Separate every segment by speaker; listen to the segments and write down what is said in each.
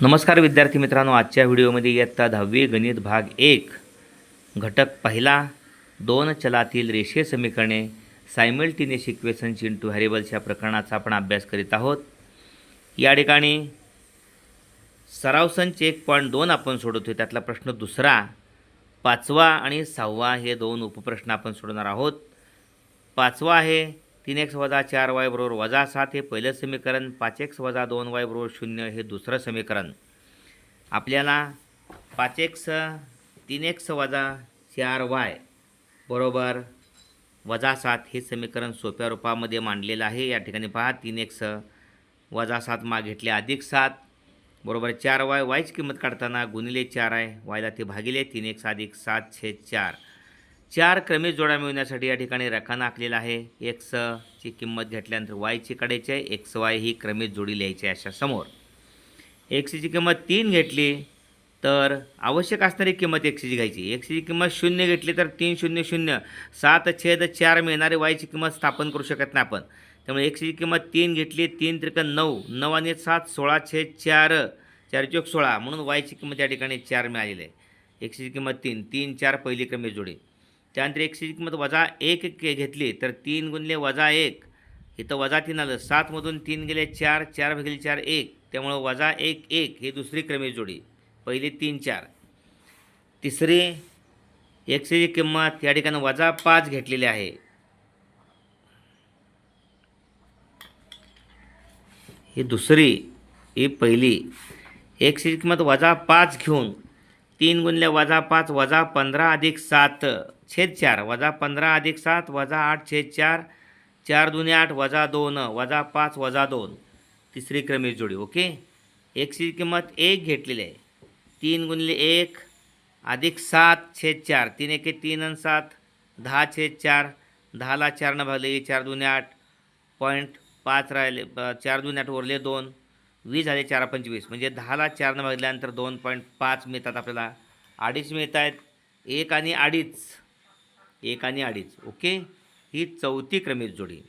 Speaker 1: नमस्कार विद्यार्थी मित्रांनो आजच्या व्हिडिओमध्ये इयत्ता दहावी गणित भाग एक घटक पहिला दोन चलातील रेषे समीकरणे simultaneous equations in two variables या प्रकरणाचा आपण अभ्यास करीत आहोत. या ठिकाणी सराव संच एक पॉईंट दोन आपण सोडवतो त्यातला प्रश्न दुसरा पाचवा आणि सहावा हे दोन उपप्रश्न आपण सोडवणार आहोत. पाचवा आहे तीन एक्स वजा चार वाय बरोबर वजा सात हे पहिलं समीकरण पाच एक्स वजा दोन वाय बरोबर शून्य हे दुसरं समीकरण. आपल्याला पाच एक्स तीन एक्स वजा चार वाय बरोबर वजा सात हे समीकरण सोप्या रूपामध्ये मांडलेलं आहे. या ठिकाणी पहा तीन एक्स वजा सात माग घेतले अधिक सात बरोबर चार वाय. वायची किंमत काढताना गुणिले चार आहे. वायला ते भागिले तीन एक्स अधिक सात छेद चार. चार क्रमिक जोड्या मिळवण्यासाठी या ठिकाणी रखाण आखलेला आहे. एक्सची किंमत घेतल्यानंतर वायची काढायची आहे. एक्स वाय ही क्रमिक जोडी लिहायची आहे अशा समोर. एक्सची किंमत तीन घेतली तर आवश्यक असणारी किंमत एक्सची घ्यायची. एक्सची किंमत शून्य घेतली तर तीन शून्य शून्य. सात छेद चार मिळणारी वायची किंमत स्थापन करू शकत नाही आपण. त्यामुळे एक्सची किंमत तीन घेतली तीन त्रिक नऊ. नऊ आणि सात सोळा छेद चार. चार चोक सोळा. म्हणून वायची किंमत या ठिकाणी चार मिळालेली आहे. एकशेची किंमत तीन. तीन चार पहिली क्रमिक जोडी. त्यानंतर एकशेची किंमत वजा एक के घेतली तर तीन गुणले वजा एक. इथं वजा तीन आलं. सातमधून तीन गेले चार चार भागिले चार एक. त्यामुळं वजा एक एक ही दुसरी क्रमिक जोडी. पहिली तीन चार. तिसरी एकशेची किंमत या ठिकाणी वजा पाच घेतलेली आहे. ही दुसरी ही पहिली एकशेची किंमत वजा पाच घेऊन तीन गुणले वजा पाच वजा पंधरा अधिक सात छेद चार. वजा पंधरा अधिक सात वजा आठ छेद चार. चार दुने आठ वजा दोन वजा पाच वजा दोन. तिसरी क्रमिक जोडी ओके? एकची किंमत एक घेतलेली आहे. तीन गुणले एक अधिक सात छेद चार. तीन एके तीन आणि सात दहा छेद चार. दहाला चारनं भागले चार दुने आठ. पॉईंट पाच राहिले चार दुने आठ उरले दोन. वीस झाले चार पंचवीस. म्हणजे दहाला चारनं भागल्यानंतर दोन पॉईंट पाच मिळतात आपल्याला. अडीच मिळत आहेत एक आणि अडीच. एक आणि अडीच. ओके? ही चौथी क्रमिक जोडी.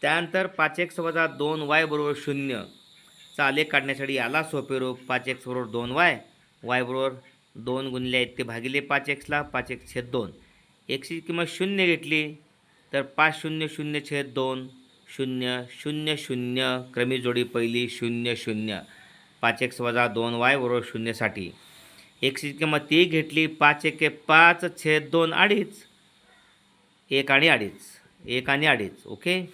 Speaker 1: त्यानंतर पाच एक्स वजा दोन वाय बरोबर शून्य. चाले आलेख काढण्यासाठी याला सोपे रूप. पाच एक्स बरोबर दोन वाय. वाय बरोबर दोन गुणले आहेत ते भागिले पाच एक्सला पाच एक्स छेद दोन. एक्सची किंमत शून्य घेतली तर पाच शून्य शून्य छेद दोन. शून्य शून्य शून्य क्रमी जोडी पहिली शून्य शून्य. पाच एक्स वजा दोन वाय बरोबर शून्यसाठी. एक्सची किंमत ती घेतली पाच एके पाच छेद दोन अडीच. एक आणि अडीच. एक आणि अडीच ओके?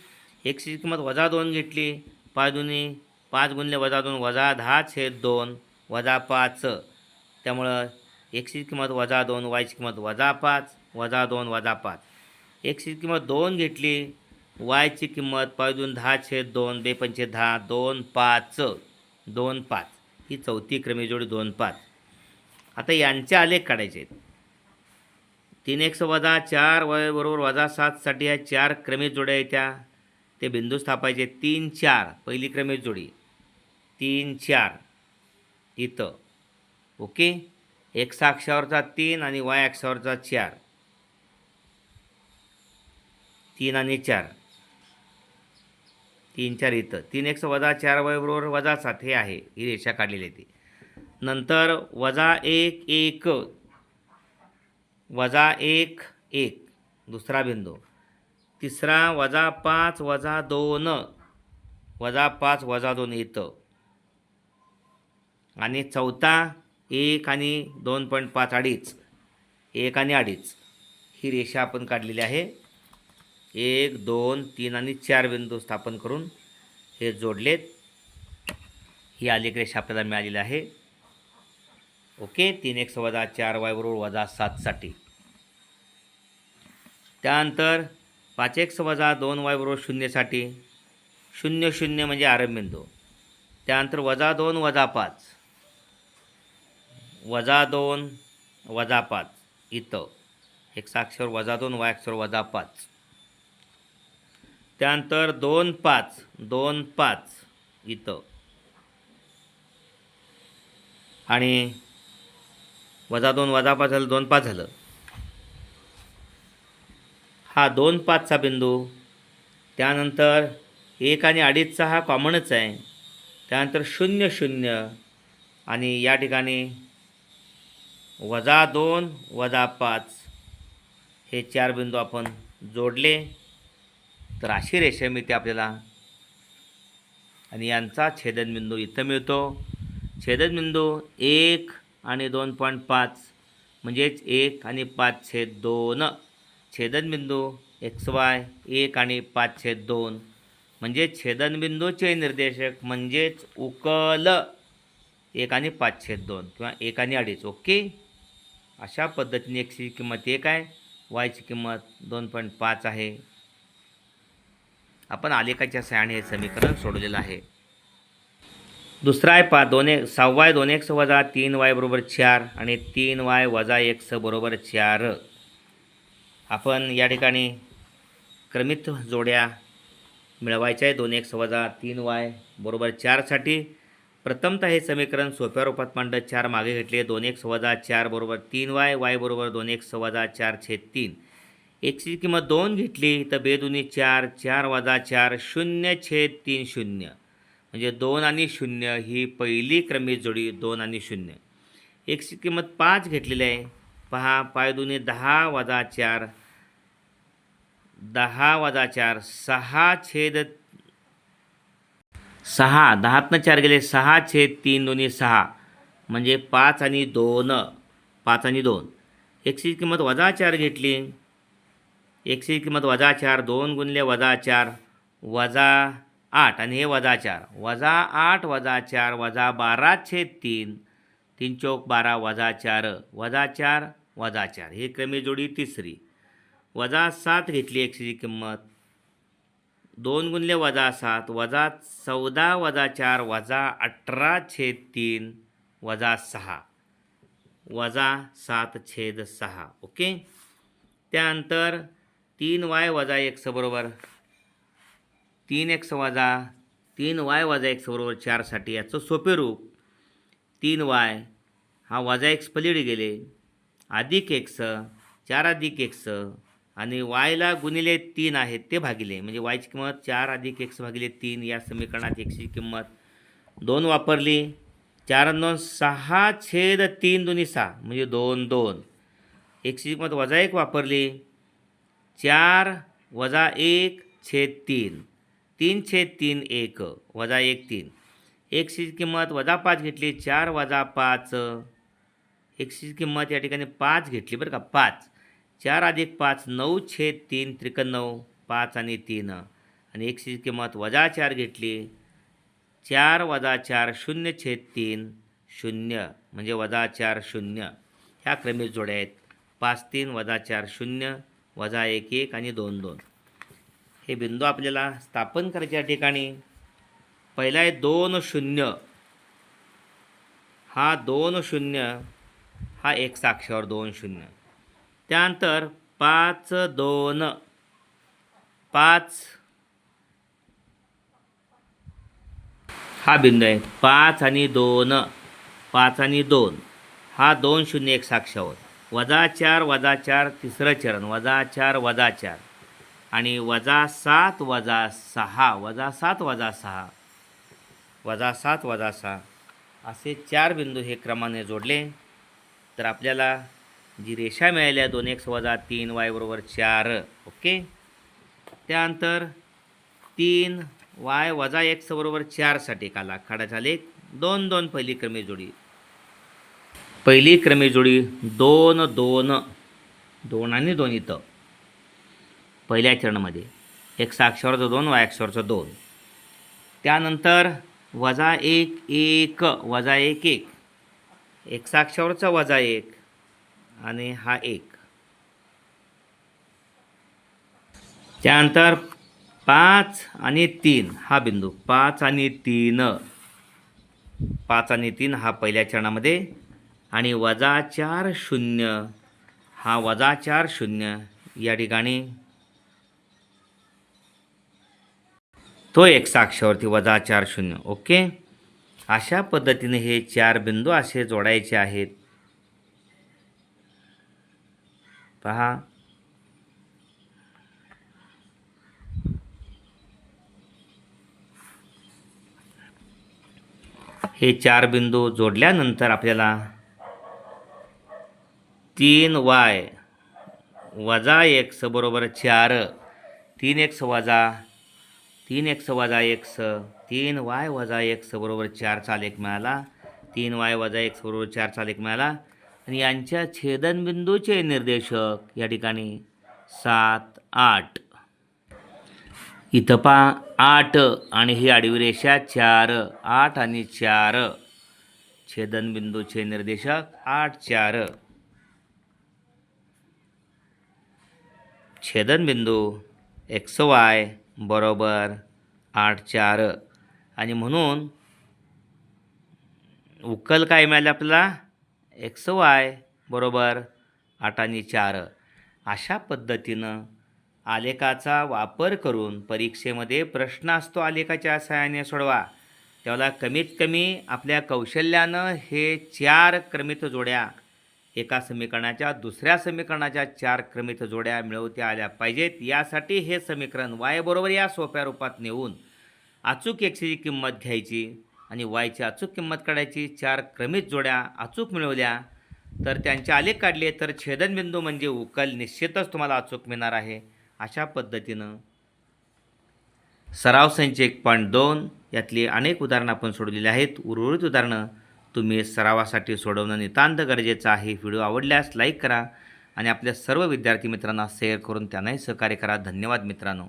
Speaker 1: एक्सची किंमत वजा दोन घेतली पाच दोन्ही पाच गुणले वजा दोन वजा दहा छेद दोन वजा पाच. त्यामुळं एक्सची किंमत वजा दोन वायची किंमत वजा पाच वजा दोन वजा पाच. एक्सची किंमत दोन घेतली वायची किंमत पाच दोन दहा छेद दोन बेपंचे दहा दोन पाच दोन पाच. ही चौथी क्रमेजोडी दोन पाच. आता यांचे आलेख काढायचे आहेत. तीन एक्स वजा चार वाय बरोबर वजा सातसाठी या चार क्रमिक जोड्या आहेत त्या. ते बिंदू स्थापायचे तीन चार पहिली क्रमेश जोडी. तीन चार इथं. ओके? एक्स अक्षावरचा तीन आणि वाय अक्षावरचा चार. तीन आणि चार. तीन चार इथं. तीन एक्स वजा चार वायबरोबर वजा सात हे आहे. ही रेषा काढलेली आहे ती. नंतर वजा एक एक. वजा एक एक. दुसरा बिंदू. तिसरा वजा पाच वजा दोन. वजा पाच वजा दोन इथं. आणि चौथा एक आणि दोन पॉईंट पाच अडीच. एक आणि अडीच. ही रेषा आपण काढलेली आहे. एक दोन तीन आणि चार बिंदू स्थापन करून हे जोडलेत. ही आलेख रेषा आपल्याला मिळालेली आहे. ओके तीन एक्स वजा चार वाय बरोबर वजा सातसाठी त्यानंतर पाच एक्स वजा दोन वाय बरोबर शून्यसाठी शून्य शून्य म्हणजे आरंभबिंदू त्यानंतर वजा दोन वजा पाच. वजा दोन वजा पाच. इथं. एक्स वजा दोन वाय अक्षर वजा पाच. त्यानंतर दोन पाच दोन पाच इथं. आणि वजा दोन वजा पाच झालं दोन पाच झालं. हा दोन पाचचा बिंदू त्यानंतर एक आणि अडीचचा हा कॉमनच आहे. त्यानंतर शून्य शून्य आणि या ठिकाणी वजा दोन वजा पाच हे चार बिंदू आपण जोडले. तर अशी रेषा मिळते आपल्याला. आणि यांचा छेदनबिंदू इथं मिळतो. छेदनबिंदू एक आणि दोन पॉईंट पाच म्हणजेच एक आणि पाच छेद दोन. छेदनबिंदू एक्स वाय एक आणि पाच छेद दोन म्हणजे छेदनबिंदूचे निर्देशक म्हणजेच उकल. एक आणि पाच छेद दोन किंवा एक आणि अडीच ओके? अशा पद्धतीने एक्सची किंमत एक आहे वायची किंमत दोन पॉईंट पाच आहे. आपण आलेखाच्या सहाय्याने हे समीकरण सोडवलेलं आहे. दुसरा आहे पा दोन एक सहावा दोन एक्स वजा तीन वाय बरोबर चार आणि तीन वाय वजा एक्स बरोबर चार. आपण या ठिकाणी क्रमित जोड्या मिळवायच्या आहे दोन एक्स वजा तीन वाय बरोबर चारसाठी. प्रथमतः हे समीकरण सोप्या रूपात मांडत चार मागे घेतले दोन एक्स वजा चार बरोबर तीन वाय वाय बरोबर दोन एक्स वजा चार छेद तीन. एकची किंमत दोन घेतली तर बेदुनी चार चार वजा चार शून्य छेद तीन शून्य. म्हणजे दोन आणि शून्य ही पहिली क्रमिक जोडी दोन आणि शून्य. एकची किंमत पाच घेतलेली आहे. पहा पाय दुनी दहा वजा चार दहा वजा चार सहा छेद सहा दहातनं चार गेले सहा छेद तीन दोन्ही सहा. म्हणजे पाच आणि दोन पाच आणि दोन. एकची किंमत वजा चार घेतली. एकशेची किंमत वजा चार दोन गुणले वजा चार वजा आठ. आणि हे वजा चार. वजा आठ वजा चार वजा बारा छेद तीन. तीन चौक बारा वजा चार. वजा चार वजा चार. ही क्रमी जोडी तिसरी. वजा सात घेतली एकशेची किंमत. दोन गुणले वजा सात. वजा चौदा वजा चार वजा अठरा छेद तीन वजा सहा. वजा सात छेद सहा. ओके? त्यानंतर तीन वाय वजा एक्स बरोबर. तीन एक्स वजा तीन वाय वजा एक्स बरोबर चारसाठी याचं सोपे रूप. तीन वाय हा वजा एक्स पलीड गेले. अधिक एक्स चार अधिक एक्स आणि वायला गुणिले तीन आहेत ते भागिले. म्हणजे वायची किंमत चार अधिक एक्स भागिले तीन या समीकरणात एक्सची किंमत दोन वापरली. चार दोन सहा छेद तीन दोन्ही सहा. म्हणजे दोन दोन. एक्सची किंमत वजा एक वापरली. चार वजा एक छेद तीन. तीन छेद तीन एक वजा एक तीन. एकशेची किंमत वजा पाच घेतली चार वजा पाच. एकशेची किंमत या ठिकाणी पाच घेतली बरं का पाच. चार अधिक पाच नऊ छेद तीन त्रिकन नऊ पाच आणि तीन. आणि एकशेची किंमत वजा चार घेतली चार वजा चार शून्य छेद तीन शून्य. म्हणजे वजा चार शून्य. ह्या क्रमित जोड्या आहेत. पाच तीन वजा चार शून्य वजा एक एक आणि दोन दोन. हे बिंदू आपल्याला स्थापन करायच्या ठिकाणी. पहिला आहे दोन शून्य. हा दोन शून्य हा एक साक्षावर दोन शून्य. त्यानंतर पाच दोन पाच. हा बिंदू आहे. पाच आणि दोन पाच आणि दोन. हा दोन शून्य एक साक्षावर. वजा चार वजा चार तिसरं चरण. वजा चार वजा चार. आणि वजा सात वजा सहा. वजा सात वजा सहा. वजा सात वजा सहा. असे चार बिंदू हे क्रमाने जोडले. तर आपल्याला जी रेषा मिळाल्या दोन एक्स वजा तीन वाय बरोबर चार. ओके? त्यानंतर तीन वाय वजा एक्स बरोबर चारसाठी काला. खडा झाले दोन दोन पहिली क्रमी जोडी. पहिली क्रमे जोडी दोन दोन दोन आणि दोन इथं. पहिल्या चरणामध्ये एक साक्षराचं दोन वाय अक्षरचं दोन. त्यानंतर वजा एक एक वजा एक एक. एक साक्षराचा वजा एक आणि हा एक. त्यानंतर पाच आणि तीन हा बिंदू. पाच आणि तीन. पाच आणि तीन हा पहिल्या चरणामध्ये आणि वजा चार शून्य. हा वजा चार शून्य. या ठिकाणी तो एक साक्षावरती वजा चार शून्य. ओके? अशा पद्धतीने हे चार बिंदू असे जोडायचे आहेत. पहा. हे चार बिंदू जोडल्यानंतर आपल्याला तीन वाय. वजा एक्स बरोबर चार. तीन एक्स वजा तीन एक्स वजा एक्स तीन वाय वजा एक्स बरोबर चारचा आलेख मिळाला. तीन वाय वजा एक्स बरोबर चारचा आलेख मिळाला. आणि यांच्या छेदनबिंदूचे निर्देशक या ठिकाणी सात आठ. इथं पा आठ आणि ही आडवी रेषा चार आठ आणि चार. छेदनबिंदूचे निर्देशक आठ चार. छेदनबिंदू एक्स वाय बरोबर आठ चार. आणि म्हणून उकल काय मिळाले आपल्याला? एक्स वाय बरोबर आठ आणि चार. अशा पद्धतीनं आलेखाचा वापर करून परीक्षेमध्ये प्रश्न असतो आलेखाच्या सहाय्याने सोडवा. त्याला कमीत कमी आपल्या कौशल्यानं हे चार क्रमित जोड्या एका समीकरणाच्या दुसऱ्या समीकरणाच्या चार क्रमित जोड्या मिळवत्या आल्या पाहिजेत. यासाठी हे समीकरण वायबरोबर या सोप्या रूपात नेऊन अचूक एकशेची किंमत घ्यायची आणि वायची अचूक किंमत काढायची. चार क्रमित जोड्या अचूक मिळवल्या तर त्यांचे आलेख काढले तर छेदनबिंदू म्हणजे उकल निश्चितच तुम्हाला अचूक मिळणार आहे. अशा पद्धतीनं सराव संच एक पॉईंट दोन यातली अनेक उदाहरणं आपण सोडलेली आहेत. उर्वरित उदाहरणं तुम्ही सरावासाठी सोडवणं नितांत गरजेचं आहे. व्हिडिओ आवडल्यास लाईक करा आणि आपल्या सर्व विद्यार्थी मित्रांना शेअर करून त्यांनाही सहकार्य करा. धन्यवाद मित्रांनो.